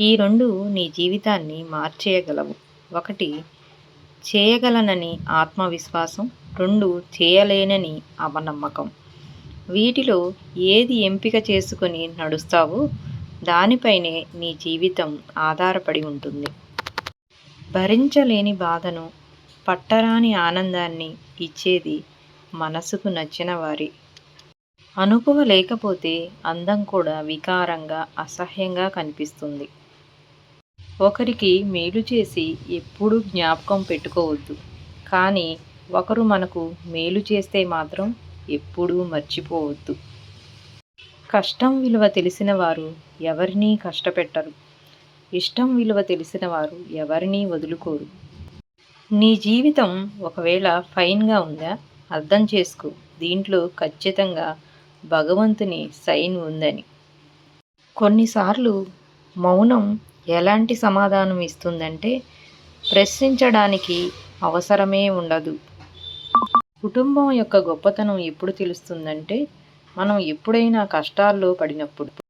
ఈ రెండు నీ జీవితాన్ని మార్చేయగలవు. ఒకటి చేయగలనని ఆత్మవిశ్వాసం. రెండు చేయలేనని అవనమ్మకం. వీటిలో ఏది ఎంపిక చేసుకొని నడుస్తావో దానిపైనే నీ జీవితం ఆధారపడి ఉంటుంది. భరించలేని బాధను పట్టరాని ఆనందాన్ని ఇచ్చేది మనసుకు నచ్చిన వారి. అనుకువ లేకపోతే అందం కూడా వికారంగా అసహ్యంగా కనిపిస్తుంది. ఒకరికి మేలు చేసి ఎప్పుడూ జ్ఞాపకం పెట్టుకోవద్దు. కానీ ఒకరు మనకు మేలు చేస్తే మాత్రం ఎప్పుడూ మర్చిపోవద్దు. కష్టం విలువ తెలిసిన వారు ఎవరినీ కష్టపెట్టరు. ఇష్టం విలువ తెలిసిన వారు ఎవరినీ వదులుకోరు. నీ జీవితం ఒకవేళ ఫైన్గా ఉందా అర్థం చేసుకో. దీంట్లో ఖచ్చితంగా భగవంతుని సైన్ ఉందని. కొన్నిసార్లు మౌనం ఎలాంటి సమాధానం ఇస్తుందంటే ప్రశ్నించడానికి అవసరమే ఉండదు. కుటుంబం యొక్క గొప్పతనం ఎప్పుడు తెలుస్తుందంటే మనం ఎప్పుడైనా కష్టాల్లో పడినప్పుడు.